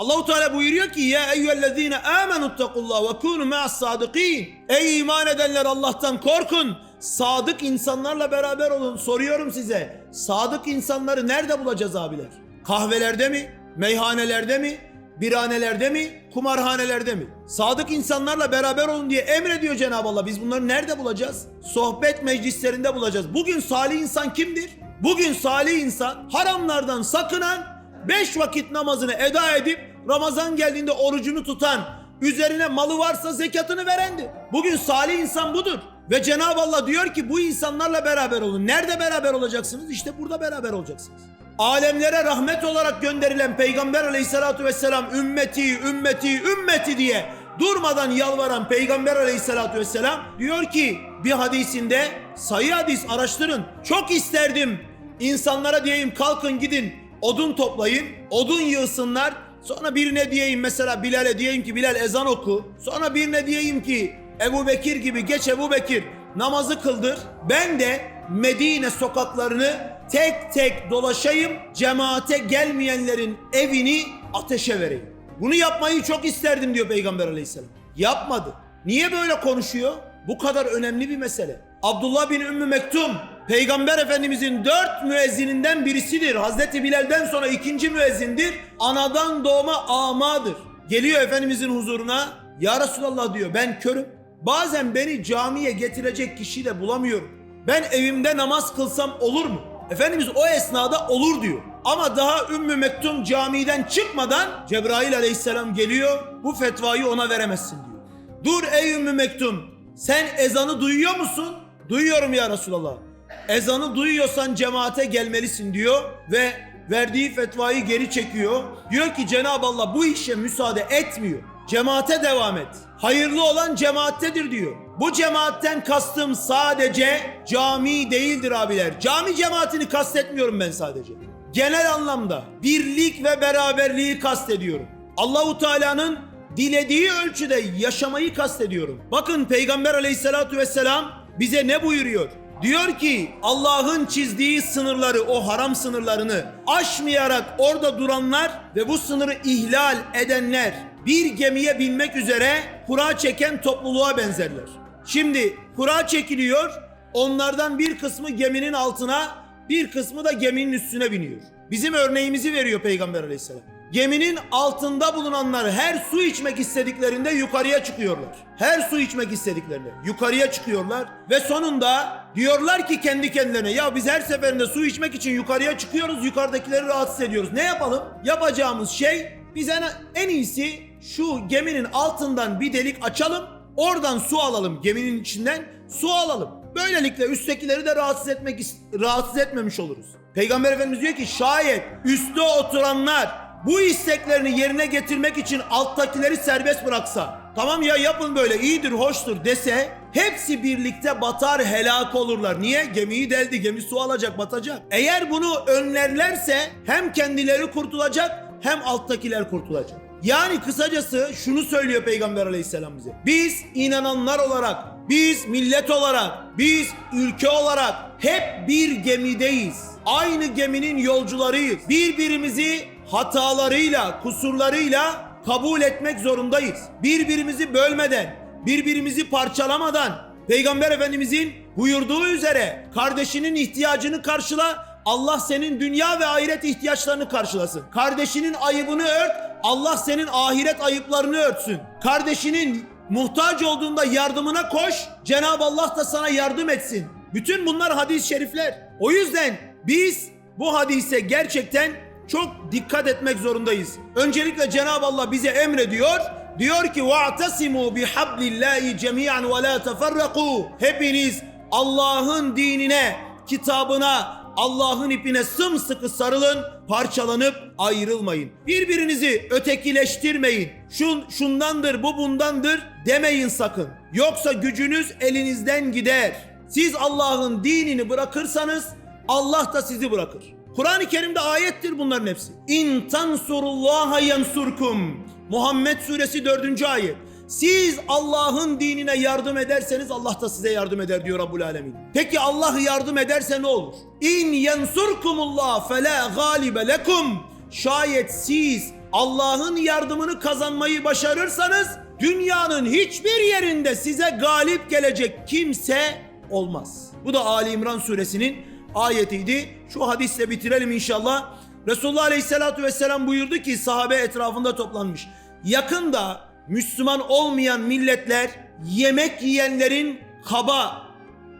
Allahu Teala buyuruyor ki ya eyyühellezine amenuttakullah ve kunu ma'as sadikin. Ey iman edenler Allah'tan korkun. Sadık insanlarla beraber olun. Soruyorum size. Sadık insanları nerede bulacağız abiler? Kahvelerde mi? Meyhanelerde mi? Birhanelerde mi? Kumarhanelerde mi? Sadık insanlarla beraber olun diye emrediyor Cenab-ı Allah. Biz bunları nerede bulacağız? Sohbet meclislerinde bulacağız. Bugün salih insan kimdir? Bugün salih insan haramlardan sakınan, beş vakit namazını eda edip Ramazan geldiğinde orucunu tutan, üzerine malı varsa zekatını verendir. Bugün salih insan budur. Ve Cenab-ı Allah diyor ki bu insanlarla beraber olun. Nerede beraber olacaksınız? İşte burada beraber olacaksınız. Alemlere rahmet olarak gönderilen Peygamber aleyhissalatu vesselam ümmeti, ümmeti, ümmeti diye durmadan yalvaran Peygamber aleyhissalatu vesselam diyor ki bir hadisinde sayı hadis araştırın. Çok isterdim insanlara diyeyim kalkın gidin odun toplayın, odun yığsınlar. Sonra birine diyeyim mesela Bilal'e diyeyim ki Bilal ezan oku. Sonra birine diyeyim ki Ebu Bekir gibi geç Ebu Bekir namazı kıldır. Ben de Medine sokaklarını tek tek dolaşayım. Cemaate gelmeyenlerin evini ateşe vereyim. Bunu yapmayı çok isterdim diyor Peygamber aleyhisselam. Yapmadı. Niye böyle konuşuyor? Bu kadar önemli bir mesele. Abdullah bin Ümmü Mektum Peygamber Efendimizin dört müezzininden birisidir. Hazreti Bilal'den sonra ikinci müezzindir. Anadan doğma amadır. Geliyor Efendimizin huzuruna. Ya Resulallah diyor ben körüm. Bazen beni camiye getirecek kişi de bulamıyorum. Ben evimde namaz kılsam olur mu? Efendimiz o esnada olur diyor. Ama daha Ümmü Mektum camiden çıkmadan Cebrail aleyhisselam geliyor. Bu fetvayı ona veremezsin diyor. Dur ey Ümmü Mektum. Sen ezanı duyuyor musun? Duyuyorum ya Resulallah. Ezanı duyuyorsan cemaate gelmelisin diyor ve verdiği fetvayı geri çekiyor. Diyor ki Cenab-ı Allah bu işe müsaade etmiyor. Cemaate devam et. Hayırlı olan cemaattedir diyor. Bu cemaatten kastım sadece cami değildir abiler. Cami cemaatini kastetmiyorum ben sadece. Genel anlamda birlik ve beraberliği kastediyorum. Allahu Teala'nın dilediği ölçüde yaşamayı kastediyorum. Bakın Peygamber Aleyhisselatü vesselam bize ne buyuruyor? Diyor ki Allah'ın çizdiği sınırları, o haram sınırlarını aşmayarak orada duranlar ve bu sınırı ihlal edenler bir gemiye binmek üzere kura çeken topluluğa benzerler. Şimdi kura çekiliyor, onlardan bir kısmı geminin altına, bir kısmı da geminin üstüne biniyor. Bizim örneğimizi veriyor Peygamber Aleyhisselam. Geminin altında bulunanlar her su içmek istediklerinde yukarıya çıkıyorlar. Her su içmek istediklerinde yukarıya çıkıyorlar ve sonunda diyorlar ki kendi kendilerine ya biz her seferinde su içmek için yukarıya çıkıyoruz, yukarıdakileri rahatsız ediyoruz. Ne yapalım? Yapacağımız şey biz en, en iyisi şu geminin altından bir delik açalım, oradan su alalım geminin içinden su alalım. Böylelikle üsttekileri de rahatsız etmek rahatsız etmemiş oluruz. Peygamber Efendimiz diyor ki şayet üstte oturanlar bu isteklerini yerine getirmek için alttakileri serbest bıraksa, tamam ya yapın böyle iyidir, hoştur dese, hepsi birlikte batar, helak olurlar. Niye? Gemiyi deldi, gemi su alacak, batacak. Eğer bunu önlerlerse hem kendileri kurtulacak hem alttakiler kurtulacak. Yani kısacası şunu söylüyor Peygamber Aleyhisselam bize. Biz inananlar olarak, biz millet olarak, biz ülke olarak hep bir gemideyiz. Aynı geminin yolcularıyız. Birbirimizi hatalarıyla, kusurlarıyla kabul etmek zorundayız. Birbirimizi bölmeden, birbirimizi parçalamadan Peygamber Efendimizin buyurduğu üzere kardeşinin ihtiyacını karşıla, Allah senin dünya ve ahiret ihtiyaçlarını karşılasın. Kardeşinin ayıbını ört, Allah senin ahiret ayıplarını örtsün. Kardeşinin muhtaç olduğunda yardımına koş, Cenab-ı Allah da sana yardım etsin. Bütün bunlar hadis-i şerifler. O yüzden biz bu hadise gerçekten çok dikkat etmek zorundayız. Öncelikle Cenab-ı Allah bize emrediyor. Diyor ki وَاَعْتَسِمُوا بِحَبْلِ اللّٰهِ جَمِيعًا وَلَا تَفَرَّقُوا Hepiniz Allah'ın dinine, kitabına, Allah'ın ipine sımsıkı sarılın, parçalanıp ayrılmayın. Birbirinizi ötekileştirmeyin. Şun, şundandır, bu bundandır demeyin sakın. Yoksa gücünüz elinizden gider. Siz Allah'ın dinini bırakırsanız Allah da sizi bırakır. Kur'an-ı Kerim'de ayettir bunların hepsi. İn tansurullaha yansurkum. Muhammed suresi 4. ayet. Siz Allah'ın dinine yardım ederseniz Allah da size yardım eder diyor Rabbul Alemin. Peki Allah yardım ederse ne olur? İn yansurkumullah fela galibe lekum. Şayet siz Allah'ın yardımını kazanmayı başarırsanız dünyanın hiçbir yerinde size galip gelecek kimse olmaz. Bu da Ali İmran suresinin ayetiydi. Şu hadisle bitirelim inşallah. Resulullah Aleyhisselatü Vesselam buyurdu ki sahabe etrafında toplanmış. Yakında Müslüman olmayan milletler yemek yiyenlerin kaba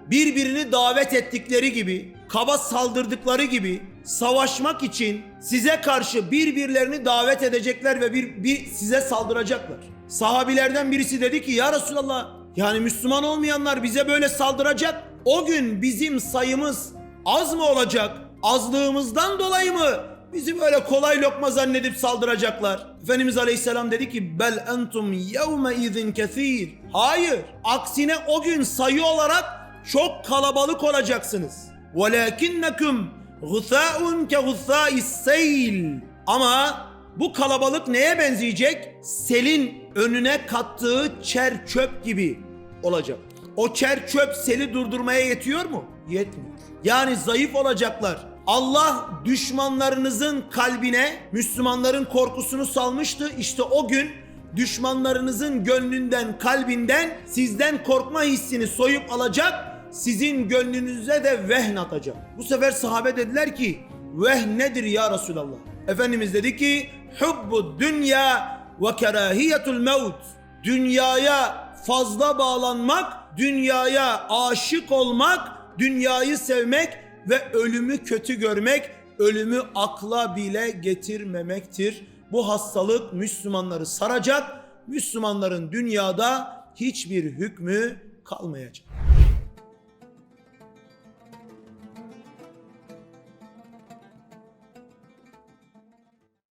birbirini davet ettikleri gibi, kaba saldırdıkları gibi savaşmak için size karşı birbirlerini davet edecekler ve bir, bir size saldıracaklar. Sahabilerden birisi dedi ki ya Resulallah yani Müslüman olmayanlar bize böyle saldıracak. O gün bizim sayımız az mı olacak? Azlığımızdan dolayı mı bizi böyle kolay lokma zannedip saldıracaklar? Efendimiz Aleyhisselam dedi ki bel entum yevme izin kesir. Hayır. Aksine o gün sayı olarak çok kalabalık olacaksınız. وَلَاكِنَّكُمْ غُثَاءٌ كَغُثَاءِ السَّيْلِ Ama bu kalabalık neye benzeyecek? Selin önüne kattığı çer çöp gibi olacak. O çer çöp seli durdurmaya yetiyor mu? Yetmiyor. Yani zayıf olacaklar. Allah düşmanlarınızın kalbine Müslümanların korkusunu salmıştı. İşte o gün düşmanlarınızın gönlünden, kalbinden sizden korkma hissini soyup alacak. Sizin gönlünüze de vehn atacak. Bu sefer sahabe dediler ki vehn nedir ya Resulallah? Efendimiz dedi ki hubbu dünya ve kerahiyetul mevt. Dünyaya fazla bağlanmak, dünyaya aşık olmak, dünyayı sevmek ve ölümü kötü görmek, ölümü akla bile getirmemektir. Bu hastalık Müslümanları saracak, Müslümanların dünyada hiçbir hükmü kalmayacak.